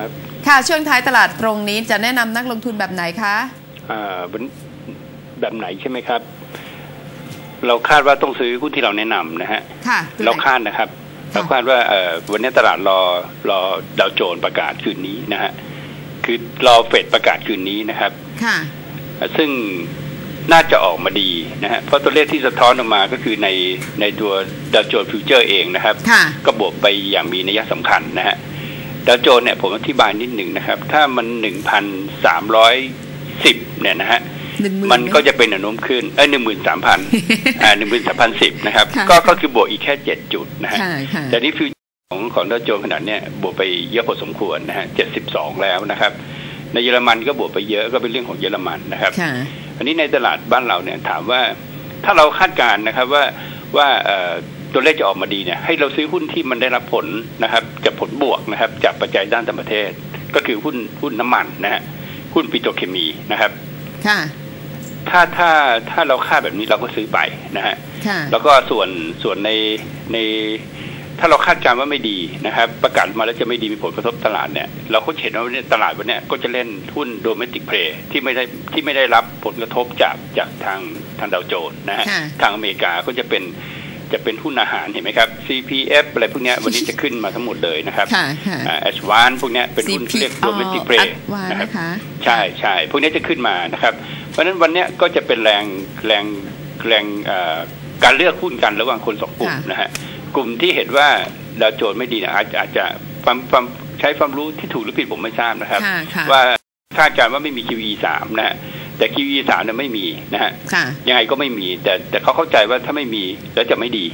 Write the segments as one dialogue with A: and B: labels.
A: ครับ
B: ค่ะช่วงท้ายตลาดตรงนี้จะแนะนำนักลงทุนแบบไหนคะ
A: อ่าวันแบบไหนใช่ไหมครับ เราคาดว่าต้องซื้อหุ้นที่เราแนะนำนะฮะ
B: ค่ะตัวไหน
A: เราคาดนะครับ
B: ค่ะ
A: เราคาดว่าเอ่อวันนี้ตลาดรอรอดาวโจนส์ประกาศคืนนี้นะฮะคือรอเฟดประกาศคืนนี้นะครับ
B: ค่ะ
A: ซึ่งน่าจะออกมาดีนะฮะเพราะตัวเลขที่สะท้อนออกมาก็คือในในตัวดาวโจนส์ฟิวเจอร์เองนะครับ
B: ค่ะ
A: ก็บวกไปอย่างมีนัยสำคัญนะฮะ ดาวโจนส์เนี่ยผมอธิบายนิดหนึ่งนะครับ ถ้ามันหนึ่งพันสามร้อยสิบเนี่ยนะฮะ
B: หนึ่งหมื่น
A: มันก็จะเป็นแนวโน้มขึ้นเอ้ยหนึ่งหมื่นสามพันอ่าหนึ่งหมื่นสามพันสิบนะครับ
B: ค่ะ
A: ก็ก็คือบวกอีกแค่เจ็ดจุดนะฮะ
B: ค่ะค่ะ
A: แต่นี่ฟิวของของดาวโจนส์ขนาดเนี้ยบวกไปเยอะพอสมควรนะฮะเจ็ดสิบสองแล้วนะครับ ในเยอรมันก็บวกไปเยอะก็เป็นเรื่องของเยอรมันนะครับ
B: ค่ะ
A: อันนี้ในตลาดบ้านเราเนี่ยถามว่าถ้าเราคาดการณ์นะครับว่าว่าเอ่อ ตัวเลขจะออกมาดีเนี่ยให้เราซื้อหุ้นที่มันได้รับผลนะครับจากผลบวกนะครับ จากปัจจัยด้านต่างประเทศ ก็คือหุ้นหุ้นน้ำมันนะฮะหุ้นปิโตรเคมีนะครับ
B: ค่ะ
A: ถ้าถ้าถ้าเราคาดแบบนี้เราก็ซื้อไปนะฮะ
B: ค่ะ
A: แล้วก็ส่วนส่วนในใน ถ้าเราคาดการณ์ว่าไม่ดีนะครับ ประกาศมาแล้วจะไม่ดีมีผลกระทบตลาดเนี่ยเราก็เห็นว่าเนี่ยตลาดวันเนี้ยก็จะเล่นหุ้นโดเมติกเพลที่ไม่ได้ที่ไม่ได้รับผลกระทบจากจากทางทางดาวโจนส์นะฮะ
B: ค่ะ
A: ทางอเมริกาก็จะเป็น จะเป็นหุ้นอาหารเห็นไหมครับ CPF อะไรพวกเนี้ยวันนี้จะขึ้นมาทั้งหมดเลยนะครับ
B: ค่ะค่ะ
A: แอชวานพวกเนี้ยเป็นหุ้นที่เรียกโดเมติกเพล
B: อัดวา
A: นะครับ
B: นะคะ
A: ใช่ใช่พวกนี้จะขึ้นมานะครับ เพราะฉะนั้นวันเนี้ยก็จะเป็นแรงแรงแรงเอ่อการเลือกหุ้นกันระหว่างคนสองกลุ่ม
B: ค่ะ
A: นะฮะกลุ่มที่เห็นว่าดาวโจนส์ไม่ดีเนี่ยอาจจะอาจจะความความใช้ความรู้ที่ถูกหรือผิดผมไม่ทราบนะครับ
B: ค่ะค่ะ
A: ว่าคาดการณ์ว่าไม่มี QE สามนะฮะ แต่ QE สามเนี่ยไม่มีนะฮะ
B: ค่ะ
A: ยังไงก็ไม่มี แต่แต่เขาเข้าใจว่าถ้าไม่มีแล้วจะไม่ดี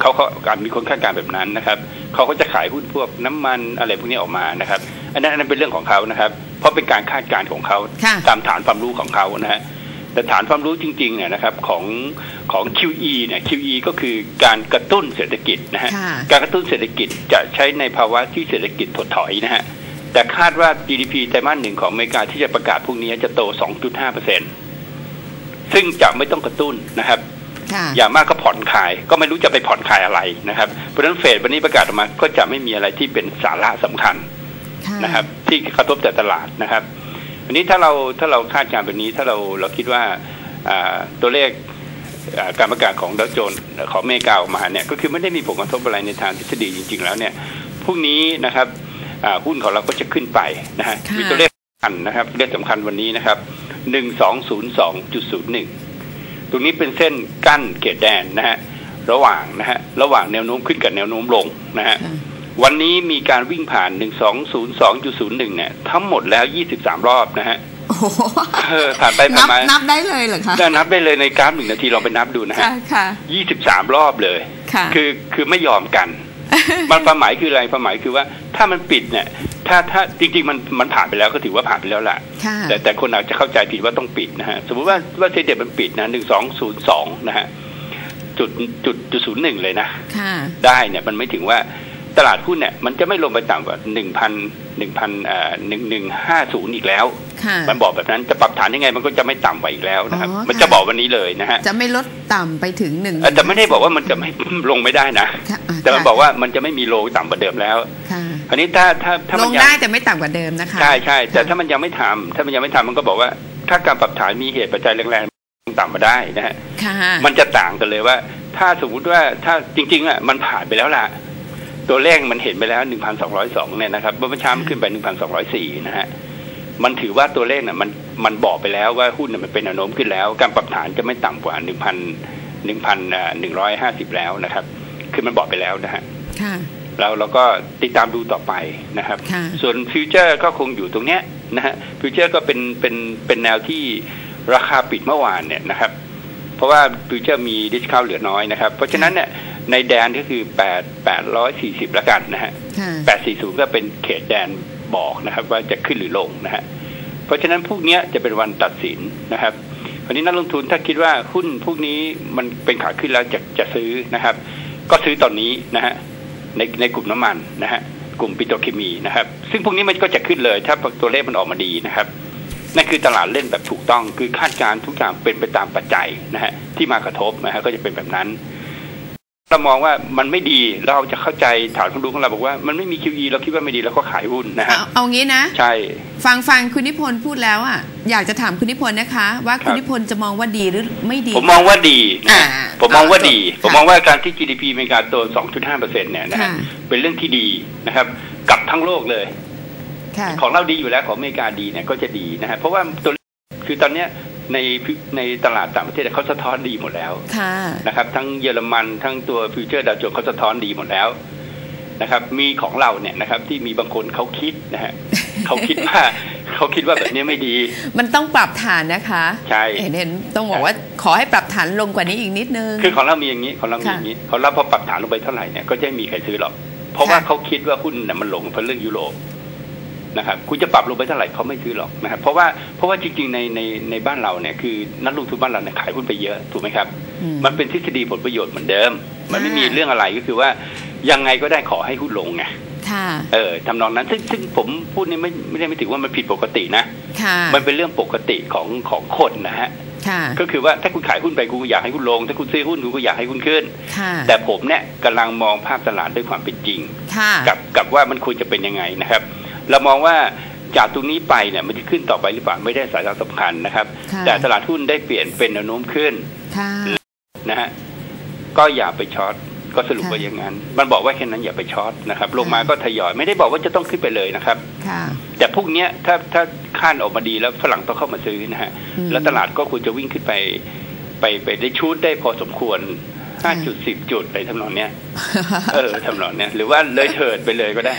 A: เขาเขาการมีคนคาดการณ์แบบนั้นนะครับเขาก็จะขายหุ้นพวกน้ำมันอะไรพวกนี้ออกมานะครับ อันนั้นอันนั้นเป็นเรื่องของเขานะครับ เพราะเป็นการคาดการณ์ของเขา
B: ค่ะ
A: ตามฐานความรู้ของเขานะฮะแต่ฐานความรู้จริงๆเนี่ยนะครับของของ QE เนี่ย QE ก็คือการกระตุ้นเศรษฐกิจนะฮะ
B: ค่ะ
A: การกระตุ้นเศรษฐกิจจะใช้ในภาวะที่เศรษฐกิจถดถอยนะฮะ แต่คาดว่า GDP ไตรมาสหนึ่งของอเมริกาที่จะประกาศพรุ่งนี้จะโต 2.5เปอร์เซ็นซึ่งจะไม่ต้องกระตุ้นนะครับ
B: ค่ะ
A: อย่างมากก็ผ่อนคลาย ก็ไม่รู้จะไปผ่อนคลายอะไรนะครับ เพราะฉะนั้นเฟดวันนี้ประกาศออกมาก็จะไม่มีอะไรที่เป็นสาระสำคัญ
B: ค่ะ
A: นะครับ ที่กระทบแต่ตลาดนะครับอันนี้ถ้าเราถ้าเราคาดการณ์แบบนี้ถ้าเราเราคิดว่าอ่าตัวเลขอ่าการประกาศของดาวโจนส์ของอเมริกาออกมาเนี่ยก็คือไม่ได้มีผลกระทบอะไรในทางทฤษฎีจริง ๆ แล้วเนี่ยพรุ่งนี้นะครับอ่า หุ้นของเราก็จะขึ้นไปนะฮะ
B: ค่ะ
A: มีตัวเลขสำคัญนะครับเลขสำคัญวันนี้นะครับหนึ่งสองศูนย์สองจุดศูนย์หนึ่งตรงนี้เป็นเส้นกั้นเขตแดนนะฮะระหว่างนะฮะระหว่างแนวโน้มขึ้นกับแนวโน้มลงนะฮะ
B: ค่ะ
A: วันนี้มีการวิ่งผ่าน 1202.01 เนี่ย ทั้งหมดแล้ว 23 รอบนะฮะ
B: โอ้โห
A: เออผ่านไปผ่า
B: นั
A: น
B: บ
A: มา
B: นับได้เลยเหรอคะ
A: ได้นับได้เลยในกราฟหนึ่งนาทีลองไปนับดูนะฮะ
B: ค่ะค่ะ
A: 23 รอบเลย
B: ค่ะ
A: คือคือไม่ยอมกัน มันความหมายคืออะไรความหมายคือว่า ถ้ามันปิดเนี่ย ถ้าถ้าจริงๆมันมันผ่านไปแล้วก็ถือว่าผ่านไปแล้วแหละ
B: ค่ะ
A: แต่แต่คนอาจจะเข้าใจผิดว่าต้องปิดนะฮะ สมมุติว่าว่าเซ็นเด็ดมันปิดนะ1202นะฮะจุดจุดจุดศูนย์หนึ่งเลยนะ
B: ค่ะ
A: ได้เนี่ยมันไม่ถึงว่า ตลาดหุ้นเนี่ยมันจะไม่ลงไปต่ำกว่าหนึ่งพันหนึ่งพันเอ่อหนึ่งหนึ่งห้าศูนย์อีกแล้ว
B: ค่ะ
A: มันบอกแบบนั้นจะปรับฐานยังไงมันก็จะไม่ต่ำกว่าอีกแล้วนะครับ
B: อ๋อ
A: มัน
B: ค่ะ
A: จะบอกวันนี้เลยนะฮะ
B: จะไม่ลดต่ำไปถึงหนึ่ง
A: เอ่อแต่ไม่ได้บอกว่ามันจะไม่ลงไม่ได้นะ
B: ค่ะอะ
A: แต่มันบอกว่ามันจะไม่มีโลต่ำกว่าเดิมแล้ว
B: ค่ะ
A: อันนี้ถ้าถ้าถ้า
B: ล
A: มัน
B: ง
A: ยัง
B: ได้แต่ไม่ต่ำกว่าเดิมนะคะ
A: ใช่ใช่แต่
B: ค่ะ
A: ถ้ามันยังไม่ทำถ้ามันยังไม่ทำมันก็บอกว่า ถ้าการปรับฐานมีเหตุปัจจัยแรงๆต่ำมาได้นะฮะ
B: ค่ะ
A: มันจะต่างกันเลยว่า ถ้าสมมุติว่าถ้าจริง ๆอะมันผ่านไปแล้วล่ะ ตัวเลขมันเห็นไปแล้ว1,202เนี่ยนะครับเมื่อเช้ามันขึ้นไป1,204นะฮะมันถือว่าตัวเลขน่ะมันมันบอกไปแล้วว่าหุ้นน่ะมันเป็นแนวโน้มขึ้นแล้ว การปรับฐานจะไม่ต่ำกว่า1,000 1,150แล้วนะครับ คือมันบอกไปแล้วนะฮะ
B: ค่ะ
A: เราเราก็ติดตามดูต่อไปนะครับ
B: ค่ะ
A: ส่วนฟิวเจอร์ก็คงอยู่ตรงเนี้ยนะฮะฟิวเจอร์ก็เป็นเป็นเป็นแนวที่ราคาปิดเมื่อวานเนี่ยนะครับ เพราะว่าฟิวเจอร์มีดิสคาวเหลือน้อยนะครับ เพราะฉะนั้นเนี่ย ในแดนก็คือ8 840แล้วกันนะฮะ
B: ค่ะ
A: 840ก็เป็นเขตแดนบอกนะครับ ว่าจะขึ้นหรือลงนะฮะเพราะฉะนั้นพวกเนี้ยจะเป็นวันตัดสินนะครับวันนี้นักลงทุนถ้าคิดว่าหุ้นพวกนี้มันเป็นขาขึ้นแล้วจะจะซื้อนะครับ ก็ซื้อตอนนี้นะฮะในในกลุ่มน้ำมันนะฮะกลุ่มปิโตรเคมีนะครับ ซึ่งพวกนี้มันก็จะขึ้นเลย ถ้าตัวเลขมันออกมาดีนะครับนั่นคือตลาดเล่นแบบถูกต้องคือคาดการณ์ทุกอย่างเป็นไปตามปัจจัยนะฮะที่มากระทบนะฮะก็จะเป็นแบบนั้น เรามองว่ามันไม่ดีเราจะเข้าใจฐานคนดูของเราบอกว่ามันไม่มี QE เราคิดว่าไม่ดีเราก็ขายหุ้นนะฮะ
B: เอาเอางี้นะ
A: ใช่
B: ฟังฟังคุณนิพนธ์พูดแล้วอะอยากจะถามคุณนิพนธ์นะคะ ว่า
A: ครับ
B: คุณนิพนธ์จะมองว่าดีหรือไม่ดี
A: ผมมองว่าดีนะฮะ
B: อ่า
A: ผมมองว่าดี
B: ค่ะ
A: ผมมองว่าการที่ GDP อเมริกาโต 2.5เปอร์เซ็นต์เนี่ยนะฮะ
B: ค่ะ
A: เป็นเรื่องที่ดีนะครับ กับทั้งโลกเลย
B: ค่ะ
A: ของเราดีอยู่แล้วของอเมริกาดีเนี่ยก็จะดีนะฮะเพราะว่าตัวเลขคือตอนเนี้ย ในในตลาดต่างประเทศเขาสะท้อนดีหมดแล้ว
B: ค่ะ
A: นะครับ ทั้งเยอรมันทั้งตัวฟิวเจอร์ดาวโจนส์เขาสะท้อนดีหมดแล้วนะครับ มีของเราเนี่ยนะครับที่มีบางคนเขาคิดนะฮะเขาคิดว่าเขาคิดว่าแบบนี้ไม่ดี
B: มันต้องปรับฐานนะคะ
A: ใช่
B: เห็นเห็นต้องบอกว่าขอให้ปรับฐานลงกว่านี้อีกนิดนึง
A: คือของเรามีอย่างนี้ของเรามีอย่างนี้ของเราพอปรับฐานลงไปเท่าไหร่เนี่ยก็จะไม่มีใครซื้อหรอกเพราะว่า
B: ค่ะ
A: เขาคิดว่าหุ้นเนี่ยมันลงเพราะเรื่องยุโรป นะครับคุณจะปรับลงไปเท่าไหร่เขาไม่ซื้อหรอกนะครับเพราะว่าเพราะว่าจริงๆในในในบ้านเราเนี่ยคือนักลงทุนบ้านเราเนี่ยขายหุ้นไปเยอะถูกไหมครับ
B: อืม
A: มันเป็นทฤษฎีผลประโยชน์เหมือนเดิม มันไม่
B: อ่ามี
A: มีเรื่องอะไรก็คือว่ายังไงก็ได้ขอให้หุ้นลงไง
B: ค่ะ
A: เออทำนองนั้นซึ่งซึ่งผมพูดนี่ไม่ไม่ได้ไม่ถือว่ามันผิดปกตินะ
B: ค่ะ
A: มันเป็นเรื่องปกติของของคนนะฮะ
B: ค่ะ
A: ก็คือว่าถ้าคุณขายหุ้นไปคุณก็อยากให้หุ้นลง ถ้าคุณซื้อหุ้นคุณก็อยากให้หุ้นขึ้น
B: ค่ะ
A: แต่ผมเนี่ยกำลังมองภาพตลาดด้วยความเป็นจริง
B: ค่ะ
A: กับกับว่ามันควรจะเป็นยังไงนะครับ เรามองว่าจากตรงนี้ไปเนี่ยมันจะขึ้นต่อไปหรือเปล่าไม่ได้สาระสำคัญนะครับ
B: ค่ะ
A: แต่ตลาดหุ้นได้เปลี่ยนเป็นแนวโน้มขึ้น
B: ค่ะ
A: นะฮะก็อย่าไปช็อตก็สรุป
B: ค่ะ
A: ว่าอย่างนั้น มันบอกว่าแค่นั้นอย่าไปช็อตนะครับ ลงมาก็ทยอยไม่ได้บอกว่าจะต้องขึ้นไปเลยนะครับ
B: ค่ะ
A: แต่พวกเนี้ยถ้าถ้าข้านออกมาดีแล้วฝรั่งต้องเข้ามาซื้อนะฮะ
B: อืม
A: แล้วตลาดก็ควรจะวิ่งขึ้นไป ไปไปได้ชูดได้พอสมควร ห้าจุดสิบจุดไปทำนองเนี้ยเออทำนองเนี้ยหรือว่าเลยเถิดไปเลยก็ได้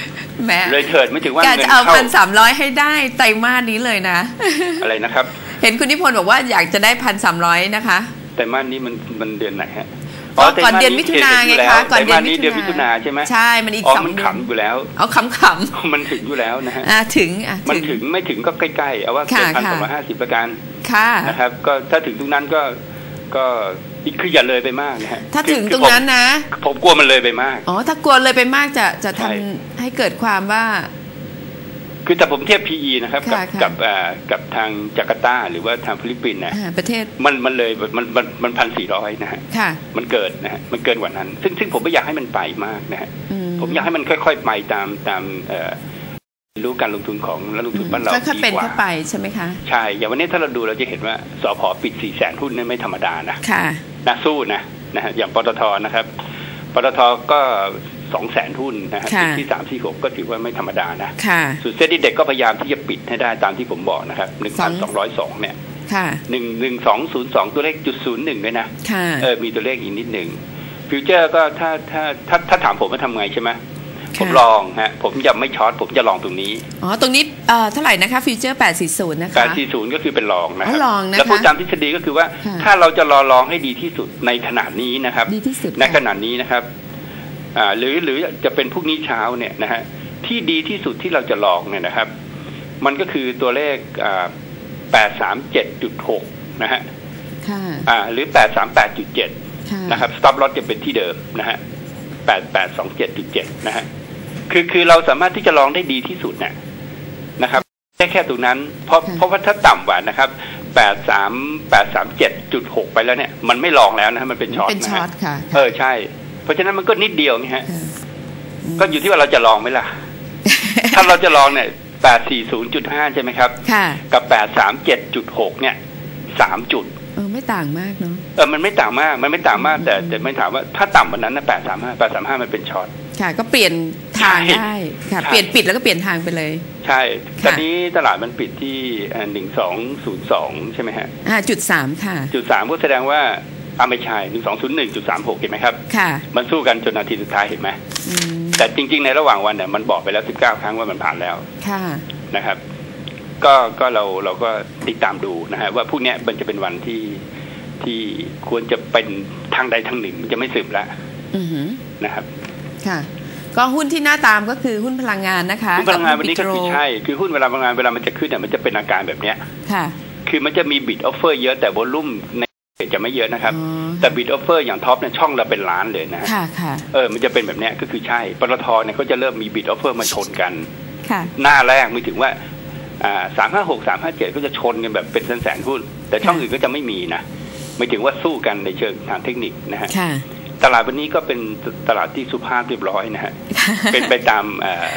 B: แหม่
A: เลยเถิดไม่ถึงว่า
B: การ
A: เงิน
B: จะเอา
A: เข้า
B: พันสามร้อยให้ได้ไตรมาสนี้เลยนะ
A: อะไรนะครับ
B: เห็นคุณนิพนธ์บอกว่าอยากจะได้พันสามร้อยนะคะ
A: แต่ม่านนี้มันมันเดือนไหนฮะ
B: ก็ก่อนเดือนมิถุนาไงคะก่อน
A: แต่
B: เดือ
A: ม่านน
B: มิ
A: นี้
B: ถุ
A: เดือนมิถุนา
B: นา
A: ใช่ไหม
B: ใช่ มันอีก
A: อ๋อ
B: สอง
A: มัน
B: เดือน
A: ขำอยู่แล้ว
B: เอาขำๆ
A: มันถึงอยู่แล้วนะฮะ
B: อ่าถึงอะ
A: มันถึงไม่ถึงก็ใกล้ๆเอาว่า
B: ค่ะ
A: เกินพัน
B: ค่ะ
A: สองร้อยห้าสิบประการ
B: ค่ะ
A: นะครับ ก็ถ้าถึงตรงนั้นก็ก็ คืออย่าเลยไปมากนะฮะ
B: ถ้า
A: คือ
B: ถึง
A: คือ
B: ตรงนั้น
A: ผม
B: นะ
A: ผมกลัวมันเลยไปมาก
B: อ๋อ ถ้ากลัวเลยไปมากจะจะทำ
A: ใช่
B: ให้เกิดความว่า
A: คือแต่ผมเทียบ PE นะครับ กับ
B: ค่ะค่ะ
A: กับอ่ากับทางจาการ์ตาหรือว่าทางฟิลิปปินส์นะ
B: อ่าประเทศ
A: มันมันเลยมันมันมันพันสี่ร้อยนะฮะ
B: ค่ะ
A: มันเกินนะฮะมันเกินกว่านั้น ซึ่งซึ่งผมไม่อยากให้มันไปมากนะฮะ
B: อื
A: ผมอยากให้มันค่อย ๆ ไปตามตามเอ่อรู้การลงทุนของนักลงทุนบ้านเรา
B: ค่อยๆ
A: ดี
B: เป็น
A: กว่า
B: เข้าไปใช่ไหมคะ
A: ใช่ อย่างวันนี้ถ้าเราดูเราจะเห็นว่าสพปิดสี่แสนหุ้นนี่ไม่ธรรมดานะ
B: ค่ะ
A: นะสู้นะนะฮะอย่างปตทนะครับปตทก็สองแสนหุ้นนะฮะ
B: ค่ะ
A: จุดที่สามที่หกก็ถือว่าไม่ธรรมดานะ
B: ค่ะ
A: สุดเซ็ตที่เด็กก็พยายามที่จะปิดให้ได้ตามที่ผมบอกนะครับหนึ่ง
B: สอ
A: พั
B: ง
A: นสองร้อยสองเนี่ย
B: ค่ะ
A: หนึ่งหนึ่งสองศูนย์สองตัวเลขจุดศูนย์หนึ่งด้วยนะ
B: ค่ะ
A: เออมีตัวเลขอีกนิดหนึ่งฟิวเจอร์ก็ถ้าถ้าถ้าถ้าถามผมว่าทำไงใช่ไหม ผมลองฮะผมจะไม่ช็อตผมจะลองตรงนี้
B: อ๋อตรงนี้เอ่อเท่าไหร่นะคะฟิวเจอร์840 นะคะ
A: การที่ศูนย์ก็คือเป็นลองนะครั
B: อ๋อลองนะคะ
A: แล้วพูดตามทฤษฎีก็คือว่า
B: ค่ะ
A: ถ้าเราจะรอลองให้ดีที่สุดในขนาดนี้นะครับ
B: ดีที่สุด
A: ในข
B: ค่ะ
A: นาดนี้นะครับอ่าหรือหรือจะเป็นพรุ่งนี้เช้าเนี่ยนะฮะที่ดีที่สุดที่เราจะลองเนี่ยนะครับ มันก็คือตัวเลขอ่าแปดสามเจ็ดจุดหกนะฮะ
B: ค่ะ
A: อ่าหรือแปดสามแปดจุดเจ็ด
B: ค่ะ
A: นะครับ stop loss จะเป็นที่เดิมนะฮะแปดแปดสองเจ็ดจุดเจ็ดนะฮะ คือคือเราสามารถที่จะลองได้ดีที่สุดเนี่ยนะครับแค่แค่ตรงนั้น เพราะ
B: ค่ะ
A: เพราะว่าถ้าต่ำกว่านะครับแปดสามแปดสามเจ็ดจุดหกไปแล้วเนี่ย มันไม่ลองแล้วนะฮะมันเป็นช็อต
B: เป็น
A: นะ
B: ช็อ
A: ฮะ
B: ตค่ะ
A: เออใช่ เพราะฉะนั้นมันก็นิดเดียวนี่ฮะ
B: ค่ะอืม
A: ก็อยู่ที่ว่าเราจะลองไหมล่ะ ถ้าเราจะลองเนี่ยแปดสี่ศูนย์จุดห้าใช่ไหมครับ
B: ค่ะ
A: กับแปดสามเจ็ดจุดหกเนี่ยสามจุด
B: เออไม่ต่างมากเนาะ
A: เออมันไม่ต่างมาก มันไม่ต่างมาก แต่แต่ไม่ถามว่าถ้าต่ำกว่านั้นนะแปดสามห้าแปดสามห้ามันเป็นช็อต
B: ค่ะ ก็เปลี่ยนทาง
A: ใช่
B: ได้ค่ะ
A: ใช่
B: เปลี่ยนปิดแล้วก็เปลี่ยนทางไปเลย
A: ใช่
B: ค่ะ
A: ตอนนี้ตลาดมันปิดที่หนึ่งสองศูนย์สองใช่ไหมฮะ
B: อ่าจุดสามค่ะ
A: จุดสามก็แสดงว่าอาไม่ใช่หนึ่งสองศูนย์หนึ่งจุดสามหกเห็นไหมครับ
B: ค่ะ
A: มันสู้กันจนนาทีสุดท้ายเห็นไหม
B: อืม
A: แต่จริง ๆ ในระหว่างวันเนี่ยมันบอกไปแล้วสิบเก้าครั้งว่ามันผ่านแล้ว
B: ค่ะ
A: นะครับ ก็ก็เราเราก็ติดตามดูนะฮะว่าพรุ่งเนี้ยมันจะเป็นวันที่ที่ควรจะเป็นทางใดทางหนึ่ง มันจะไม่ซึมแล้ว
B: อือหือ
A: นะครับ
B: ค่ะก็หุ้นที่น่าตามก็คือหุ้นพลังงานนะคะ
A: หุ้นพลังงานวันนี้ก็
B: บ
A: คือ
B: หุ้
A: ใช่คือหุ้นเวลาพลังงานเวลามันจะขึ้นเนี่ยมันจะเป็นอาการแบบเนี้ย
B: ค่ะ
A: คือมันจะมีบิดออฟเฟอร์เยอะแต่วอลุ่มในจะไม่เยอะนะครับ
B: อ๋อ
A: แต่บิดออฟเฟอร์อย่างท็อปเนี่ยช่องละเป็นล้านเลยนะฮะ
B: ค่ะค่ะ
A: เออมันจะเป็นแบบเนี้ยก็คือใช่ปตทเนี่ยเขาจะเริ่มมีบิดออฟเฟอร์มาชนกัน
B: ค่ะ
A: หน้าแรกไม่ถึงว่าอ่าสามห้าหกสามห้าเจ็ดก็จะชนกันแบบเป็นแสนๆหุ้น แต่ช่อง
B: ค่ะ
A: อื่นก็จะไม่มีนะไม่ถึงว่าสู้กันในเชิงทางเทคนิคนะฮะ
B: ค่ะ
A: ตลาดวันนี้ก็เป็นตลาดที่สุภาพเรียบร้อยนะฮะเป็นไปตามเอ่อ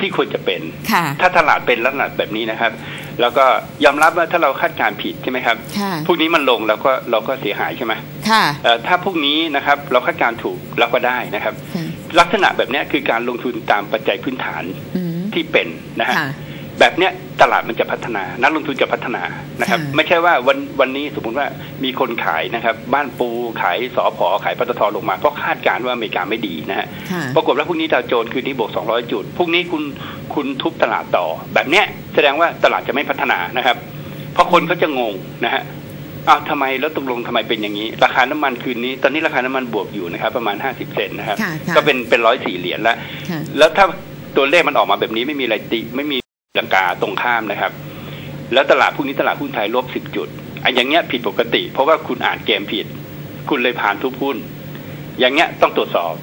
A: ที่ควรจะเป็น
B: ค่ะ
A: ถ้าตลาดเป็นลักษณะแบบนี้นะครับ แล้วก็ยอมรับว่าถ้าเราคาดการณ์ผิดใช่ไหมครับ
B: ค่ะ
A: พวกนี้มันลงแล้วก็เราก็เสียหายใช่ไหม
B: ค่ะ
A: เอ่อถ้าพวกนี้นะครับเราคาดการณ์ถูกเราก็ได้นะครับ
B: ค่ะ
A: ลักษณะแบบเนี้ยคือการลงทุนตามปัจจัยพื้นฐาน
B: อืม
A: ที่เป็นนะฮะ
B: ค่ะ
A: แบบเนี้ยตลาดมันจะพัฒนา นักลงทุนจะพัฒนานะครับ
B: ค่ะ
A: ไม่ใช่ว่าวันวันนี้สมมติว่ามีคนขายนะครับ บ้านปูขายสอพอขายปตทลงมาเพราะคาดการณ์ว่าอเมริกาไม่ดีนะฮะ
B: ค่ะ
A: ปรากฏว่าพรุ่งนี้ดาวโจนส์คืนนี้บวก 200 จุดพรุ่งนี้คุณคุณทุบตลาดต่อ แบบเนี้ยแสดงว่าตลาดจะไม่พัฒนานะครับ เพราะคนเขาจะงงนะฮะอ้าวทำไมแล้วตกลงทำไมเป็นอย่างนี้ ราคาน้ำมันคืนนี้ ตอนนี้ราคาน้ำมันบวกอยู่นะครับ ประมาณ 50 เซนต์นะครับ
B: ค่ะค่ะ
A: ก็เป็นเป็นร้อยสี่เหรียญแล้ว
B: ค่ะ
A: แล้วถ้าตัวเลขมันออกมาแบบนี้ไม่มีอะไรติไม่มี ลังกาตรงข้ามนะครับ แล้วตลาดพรุ่งนี้ตลาดหุ้นไทยลบสิบจุดอันอย่างเงี้ยผิดปกติ เพราะว่าคุณอ่านเกมผิด คุณเลยผ่านทุกหุ้น อย่างเงี้ยต้องตรวจสอบ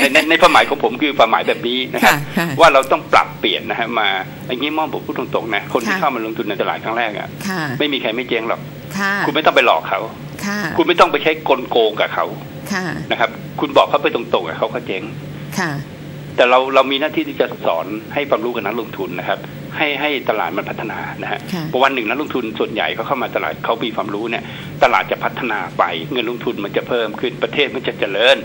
A: ในในในความหมายของผมคือความหมายแบบนี้นะครับ
B: ค่ะค่ะ
A: ว่าเราต้องปรับเปลี่ยนนะฮะมาอันนี้มองผมพูดตรงๆนะคนที่
B: ค่ะ
A: เข้ามาลงทุนในตลาดครั้งแรกอะ
B: ค่ะ
A: ไม่มีใครไม่เจ๊งหรอก
B: ค่ะ
A: คุณไม่ต้องไปหลอกเขา
B: ค่ะ
A: คุณไม่ต้องไปใช้กลโกงกับเขา
B: ค่ะ
A: นะครับ คุณบอกเขาไปตรงๆอะเขาก็เจ๊ง
B: ค่ะ
A: แต่เราเรามีหน้าที่ที่จะสอนให้ความรู้กับนักลงทุนนะครับ ให้ให้ตลาดมันพัฒนานะฮะ
B: ค่ะ
A: เพราะวันหนึ่งนักลงทุนส่วนใหญ่เขาเข้ามาตลาดเขามีความรู้เนี่ย ตลาดจะพัฒนาไป เงินลงทุนมันจะเพิ่มขึ้นประเทศมันจะเจริญ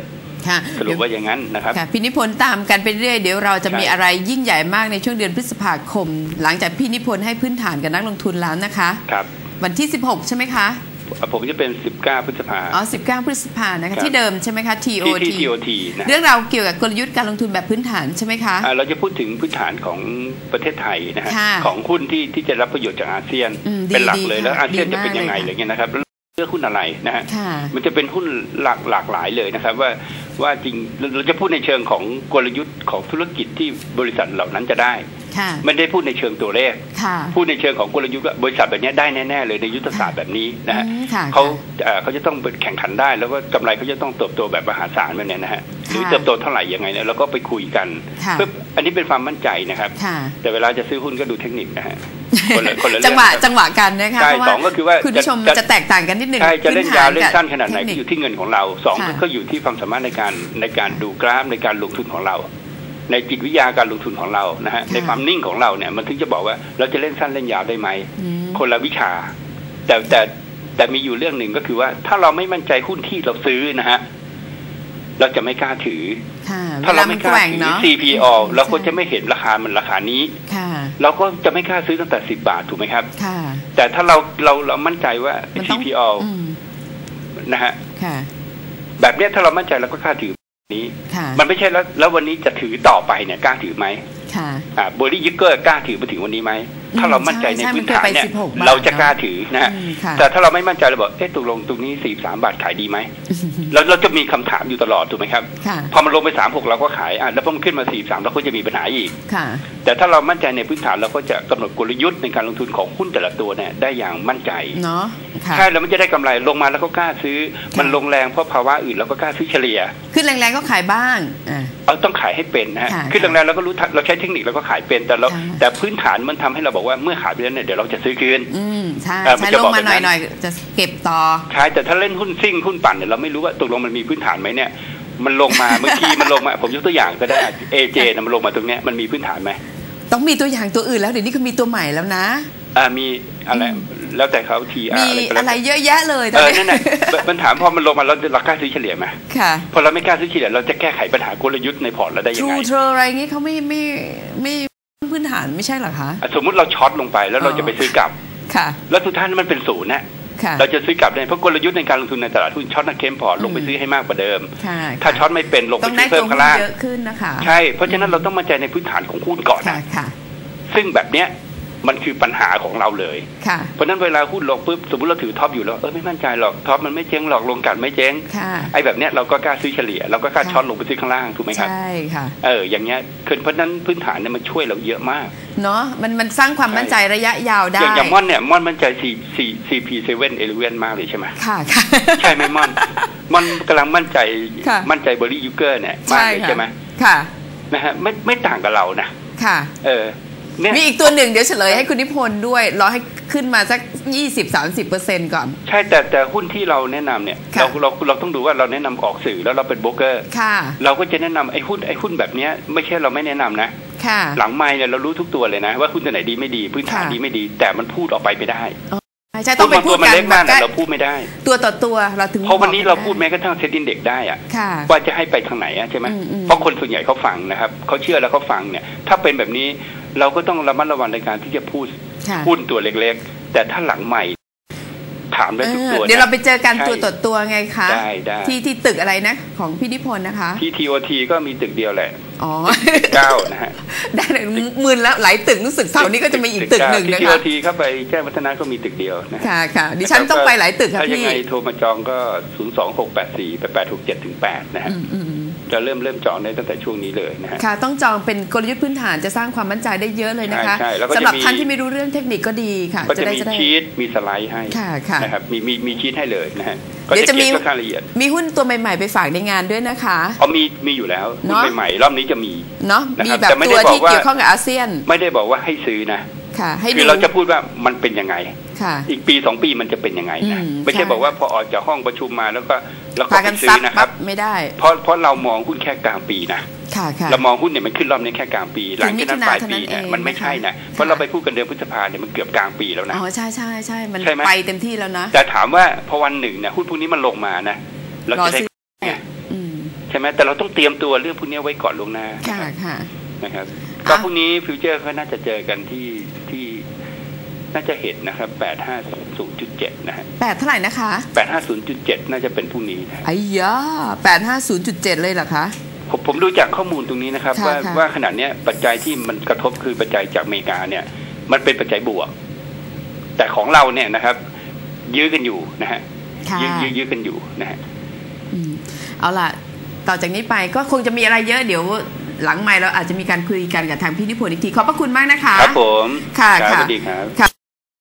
B: ค่ะ
A: สรุปว่าอย่างนั้นนะครับ
B: ค่ะพี่นิพนธ์ตามกันไปเรื่อยเดี๋ยวเราจะมี
A: ใช่
B: อะไรยิ่งใหญ่มากในช่วงเดือนพฤษภาคม หลังจากพี่นิพนธ์ให้พื้นฐานกับนักลงทุนแล้วนะคะ
A: ครับ
B: วันที่ 16 ใช่ไหมคะ
A: ผมจะเป็น 19 พฤษภา
B: อ๋อ 19 พฤษภานะ
A: ครั
B: คะ
A: บ
B: ที่เดิมใช่ไหมคะ
A: ที่
B: TOT
A: ที่ TOT นะ
B: เรื่องราวเกี่ยวกับกลยุทธ์การลงทุนแบบพื้นฐานใช่ไหมคะ
A: อ่าเราจะพูดถึงพื้นฐานของประเทศไทยนะฮะ
B: ค่ะ
A: ของหุ้นที่ที่จะรับประโยชน์จากอาเซียน
B: อืมดี
A: เป็นหลักเลย
B: ดี
A: แล้ว
B: ค่ะ
A: อาเซียน
B: ดี
A: จะเป็นยังไง
B: มาก
A: อะ
B: เลย
A: ไรเงี้ยนะครับเลือกหุ้นอะไรนะฮะ
B: ค่ะ
A: มันจะเป็นหุ้นหลากหลากหลายเลยนะครับ ว่าว่าจริงเราเราจะพูดในเชิงของกลยุทธ์ของธุรกิจที่บริษัทเหล่านั้นจะได้
B: ค่ะ
A: ไม่ได้พูดในเชิงตัวเลข
B: ค่ะ
A: พูดในเชิงของกลยุทธ์ว่าบริษัทแบบนี้ได้แน่ๆเลยในยุทธศาสตร์แบบนี้นะฮะ
B: อืมค่ะ
A: เขาเอ่อเขาจะต้องแข่งขันได้ แล้วก็กำไรเขาจะต้องเติบโตแบบมหาศาลแบบเนี้ยนะฮะหรือ
B: ค่ะ
A: เติบโตเท่าไหร่ยังไงเนี่ยเราก็ไปคุยกัน
B: ค่ะ
A: เพื่ออันนี้เป็นความมั่นใจนะครับ
B: ค่ะ
A: แต่เวลาจะซื้อหุ้นก็ดูเทคนิคนะฮะคนละคนละเรื่อง
B: จังหวะจังหวะกันนะคะ
A: ใช่
B: เพราะว่า
A: สองก็คือว่า
B: คุณผู้ชม
A: จะ
B: จะแตกต่างกันนิดหนึ่ง
A: ใช่จะเล่นยาวเล่นสั้นขนาดไหน
B: พื้
A: ก็
B: ฐ
A: อยู่ที่เงินของเราสอง
B: ค่ะ
A: ก็อยู่ที่ความสามารถในการในการดูกราฟในการลงทุนของเรา ในจิตวิทยาการลงทุนของเรานะฮะในความนิ่งของเราเนี่ยมันถึงจะบอกว่าเราจะเล่นสั้นเล่นยาวได้ไหม
B: อืม
A: คนละวิชา แต่แต่แต่มีอยู่เรื่องหนึ่งก็คือว่า ถ้าเราไม่มั่นใจหุ้นที่เราซื้อนะฮะเราจะไม่กล้าถือ
B: ค่ะ
A: ถ้าเราไม่กล้า
B: แว่ง
A: ถือ
B: เนาะ
A: CPO เราก็จะไม่เห็นราคามันราคานี้
B: ค่ะ
A: เราก็จะไม่กล้าซื้อตั้งแต่สิบบาทถูกไหมครับ
B: ค่ะ
A: แต่ถ้าเราเราเรามั่นใจว่า
B: มันต้อง
A: CPO
B: อืม
A: นะฮะ
B: ค่ะ
A: แบบเนี้ยถ้าเรามั่นใจเราก็กล้าถือ นี้
B: ค่ะ
A: มันไม่ใช่แล้วแล้ววันนี้จะถือต่อไปเนี่ยกล้าถือไหม
B: ค่ะ
A: อ่าบริยึกเกอร์กล้าถือมาถึงวันนี้ไหม
B: อืม
A: ถ้าเรามั่นใจใน
B: ใช่
A: พื้นฐานเนี่ย
B: มันเคยไป16บาท
A: เราจะกล้าถือนะฮะ
B: อืมค่ะ
A: แต่ถ้าเราไม่มั่นใจเราบอกเอ๊ะตกลงตรงนี้สี่สามบาทขายดีไหมเราเราจะมีคำถามอยู่ตลอดถูกไหมครับ
B: ค่ะ
A: พอมันลงไปสามหกเราก็ขายอะแล้วพอมันขึ้นมาสี่สามเราก็จะมีปัญหาอีก
B: ค่ะ
A: แต่ถ้าเรามั่นใจในพื้นฐานเราก็จะกำหนดกลยุทธ์ในการลงทุนของหุ้นแต่ละตัวเนี่ยได้อย่างมั่นใจ
B: เนาะค่ะ
A: ใช่แล้วมันจะได้กำไรลงมาแล้วก็กล้าซื้อ
B: ค่ะ
A: มันลงแรงเพราะภาวะอื่นเราก็กล้าซื้อเฉลี่ย
B: ขึ้นแรงๆก็ขายบ้างอ่า
A: เราต้องขายให้เป็นนะฮะ
B: ค่ะ
A: คือแรงๆเราก็รู้ทันเราใช้เทคนิคเราก็ขายเป็นแต่เรา
B: ค่ะ
A: แต่พื้นฐานมันทำให้เราบอกว่าเมื่อขายไปแล้วเนี่ยเดี๋ยวเราจะซื้อคืน
B: อืมใช่
A: เออมัน
B: ใช่
A: จะ
B: ล
A: บองก
B: มา
A: แบบ
B: ห
A: นั้
B: น่อนยๆจะเก็บต่อ
A: ใช่แต่ถ้าเล่นหุ้นซิ่งหุ้นปั่นเนี่ยเราไม่รู้ว่าตกลงมันมีพื้นฐานไหมเนี่ยมันลงมาเมื่อกี้มันลงมา ผมยกตัวอย่างก็ได้เอเจนะมันลงมาตรงเนี้ยมันมีพื้นฐานไหม
B: ต้องมีตัวอย่างตัวอื่นแล้วเดี๋ยวนี้ก็มีตัวใหม่แล้วนะ
A: อ่ามีอะไรแล้วแต่เขาที
B: มี
A: อะไรก็แล้
B: อะ
A: ว
B: ไร
A: แต่
B: เยอะแยะเลยต
A: เอ
B: อน
A: อ
B: นี้
A: นั่นแหละมันถามพอมันลงมาเราเรากล้าซื้อเฉลี่ยไหม
B: ค่ะ
A: พอเราไม่กล้าซื้อเฉลี่ยเราจะแก้ไขปัญหากลยุทธ์ในพอร์ตเราได้ยัง
B: True
A: ไง
B: t r u อะไรอย่างงี้เขาไม่ไม่ไม่ พื้นฐานไม่ใช่เหรอคะ
A: อะสมมุติเราช็อตลงไปแล้วเรา
B: อ๋อ
A: จะไปซื้อกลับ
B: ค่ะ
A: แล้วสุดท้ายมันเป็นศูนย์นะ
B: ค่ะ
A: เราจะซื้อกลับได้เพราะกลยุทธ์ในการลงทุนในตลาดหุ้นช็อตนักเข้มพอร์ตลงไปซื้อให้มากกว่าเดิม
B: ค่ะ
A: ถ้าช็อตไม่เป็นลงไป
B: ต้อง
A: ซื้
B: ได้
A: อเพิ่
B: ตัว
A: ม
B: หุ้
A: ข้านงล่าง
B: เยอะขึ้นนะคะ
A: ใช่เพราะฉะนั้นเราต้องมั่นใจในพื้นฐานของหุ้นก่อน
B: ค่ะ
A: นะ
B: ค่ะ
A: ซึ่งแบบเนี้ย มันคือปัญหาของเราเลย
B: ค่ะ
A: เพราะฉะนั้นเวลาหุ้นลงปุ๊บสมมติเราถือท็อปอยู่แล้วเออไม่มั่นใจหรอกท็อปมันไม่เจ๊งหรอกลงกัดไม่เจ๊ง
B: ค่ะ
A: ไอ้แบบเนี้ยเราก็กล้าซื้อเฉลี่ยเราก็กล้า
B: ค่ะ
A: ช็อตลงไปซื้อข้างล่างถูกไหมครับ
B: ใช่ค่ะ
A: เอออย่างเงี้ยคือเพราะฉะนั้นพื้นฐานเนี่ยมันช่วยเราเยอะมาก
B: เนาะมันมันสร้างความ
A: ใช่
B: มั่นใจระยะยาวได้
A: อย่างอย่างม่อนเนี่ยม่อนมั่นใจสี่สี่สี่พีเซเว่นเอเลเวนมากเลยใช่ไหม
B: ค่ะค่ะ
A: ใช่ไหมม่อนมันกำลังมั่นใจ
B: ค่ะ
A: มั่นใจเบอร์รี่ยูเกอร์เนี่ยมากเลย
B: ค่ะ
A: ใช่ไหม
B: ค่ะ
A: นะฮะไม่ไม่ต่างกับเรานะ
B: ค่ะ
A: เออ เนี่ย
B: มีอีกตัวหนึ่งเดี๋ยวเฉลยให้คุณนิพนธ์ด้วยรอให้ขึ้นมาสัก 20-30%ก่อน
A: ใช่แต่แต่หุ้นที่เราแนะนำเนี่ย
B: ค่ะ
A: เราเราเราต้องดูว่าเราแนะนำออกสื่อแล้วเราเป็นโบรกเกอร์
B: ค่ะ
A: เราก็จะแนะนำไอ้หุ้นไอ้หุ้นแบบเนี้ยไม่ใช่เราไม่แนะนำนะ
B: ค่ะ
A: หลังไม้เนี่ยเรารู้ทุกตัวเลยนะ ว่าหุ้นตัวไหนดีไม่ดีพื้นฐาน
B: ค่ะ
A: ดีไม่ดี แต่มันพูดออกไปไม่ได้
B: ใช่ต้องไป
A: บาง
B: พู
A: ตั
B: ด
A: วมัน
B: กัน
A: เล็ก
B: แบ
A: มาก
B: บ
A: นะเราพูดไม่ได้
B: ตัวต่อตัวเราถึง
A: เพราะวันนี้
B: บอก
A: เรา
B: ไม่ได้
A: พูดแม้กระทั่งเซ็นดินเด็กได้อะ
B: ค่ะ
A: ว่าจะให้ไปทางไหนอะใช่ไหม
B: อืมอืม
A: เพราะคนส่วนใหญ่เขาฟังนะครับเขาเชื่อแล้วเขาฟังเนี่ย ถ้าเป็นแบบนี้ เราก็ต้องระมัดระวังในการที่จะพูด
B: ค่ะ
A: หุ้นตัวเล็กๆ แต่ถ้าหลังใหม่ถามได้ทุกตัว
B: เออเดี๋ยวเราไปเจอกัน
A: ใช่
B: ตัวต่อตัวไงคะ
A: ได้ได้
B: ที่ที่ตึกอะไรนะ ของพี่นิพนธ์นะคะ
A: ที่ทีโอทีก็มีตึกเดียวแหละ
B: อ๋อ
A: เก้านะฮะ
B: ได้เลยมึนแล้วหลายตึกรู้สึกเสาร์นี้ก็จะมีอีกตึกหนึ่งนะ
A: ที
B: คะ
A: โอทีเข้าไปแจ้งวัฒนะก็มีตึกเดียวนะ
B: ค่ะค่ะดิฉันต้องไปหลายตึกค่ะ
A: ถ้ายัง
B: พี่
A: ไงโทรมาจองก็ 0 2 6 8 4 8 8 6 7ถึง8นะฮะ
B: อืมอืมอืม
A: จะเริ่มเริ่มจองได้ตั้งแต่ช่วงนี้เลยนะฮะ
B: ค่ะต้องจองเป็นกลยุทธ์พื้นฐานจะสร้างความมั่นใจได้เยอะเลยนะคะ
A: ใช่ใช่แล้วก็จะ
B: สำหรับ
A: มี
B: ท่านที่ไม่รู้เรื่องเทคนิคก็ดีค่ะ
A: ก็
B: จะ
A: จะ
B: ได้
A: มี
B: จะได้
A: ชีตมีสไลด์ให้
B: ค่ะค่ะ
A: นะครับมีมีมีชีตให้เลยนะฮะก็
B: เดี๋ยว
A: จะ
B: จะมี
A: เขียนค่อนข้างละเอียด
B: มีหุ้นตัวใหม่ ๆ ไปฝากในงานด้วยนะคะ
A: เอามีมีอยู่แล้ว
B: เนอะ
A: หุ้นใหม่ๆรอบนี้จะมี
B: เนาะ
A: นะครับ
B: มีแบบ
A: แต่ไม่ได้
B: ตัว
A: บอก
B: ที่
A: ว่า
B: เกี่ยวข้องกับอาเซียน
A: ไม่ได้บอกว่าให้ซื้อนะ
B: ค่ะให้
A: คื
B: ดู
A: อเราจะพูดว่ามันเป็นยังไง
B: ค่ะ
A: อีกปีสองปีมันจะเป็นยังไงนะ
B: อืม
A: ไม่ใช่
B: ใช่
A: บอกว่าพอออกจากห้องประชุมมาแล้วก็แล้วก็
B: พา
A: ไป
B: กัน
A: ซื้
B: ซั
A: อบนะค
B: ปั๊
A: รั
B: บบไม่ได้
A: เพราะเพราะเรามองหุ้นแค่กลางปีนะ
B: ค่ะค่ะ
A: เรามองหุ้นเนี่ยมันขึ้นรอบนี้แค่กลางปี หลังจากนั้นปลายปีเนี่ย
B: เท่านั้นเอง
A: มันไม่ใช่นะ
B: นะคะ
A: เพราะเราไปพูดกันเดือนพฤษภาเนี่ยมันเกือบกลางปีแล้วนะ
B: อ๋อใช่ใช่ใช่มัน
A: ใช่ไหม
B: ไปเต็มที่แล้วนะ
A: แต่ถามว่าพอวันหนึ่งเนี่ยหุ้นพวกนี้มันลงมานะเรา
B: รอ
A: จะได้
B: ซื้อ
A: ไง
B: อืม
A: ใช่ไหมแต่เราต้องเตรียมตัวเรื่องพวกนี้ไว้ก่อนล่วงหน้า
B: ค่ะค่ะ
A: นะครับ
B: อะ
A: ก็พรุ่งนี้ฟิวเจอร์ก็น่าจะเจอกันที่ที่ น่าจะเห็นนะครับแปดห้าศูนย์จุดเจ็ดนะฮะ
B: แปดเท่าไหร่นะคะ
A: แปดห้าศูนย์จุดเจ็ดน่าจะเป็นพรุ่งนี้นะ
B: ไอ้ยาแปดห้าศูนย์จุดเจ็ดเลยเหรอคะ
A: ผมผมดูจากข้อมูลตรงนี้นะครับ
B: ค่ะ
A: ว่า
B: ค่ะ
A: ว่าขนาดเนี้ยปัจจัยที่มันกระทบคือปัจจัยจากอเมริกาเนี่ย มันเป็นปัจจัยบวก แต่ของเราเนี่ยนะครับ ยื้อกันอยู่นะฮะ
B: ค่ะ
A: ยื้อยื้อยื้อกันอยู่นะฮะ
B: อืมเอาล่ะ ต่อจากนี้ไปก็คงจะมีอะไรเยอะเดี๋ยวหลังใหม่เราอาจจะมีการคุยกันกับทางพี่นิพนธ์อีกที ขอบพระคุณมากนะคะ
A: ครับผม
B: ค่ะ
A: รับ
B: ค่ะ
A: สวัสดีครับ
B: ค่ะ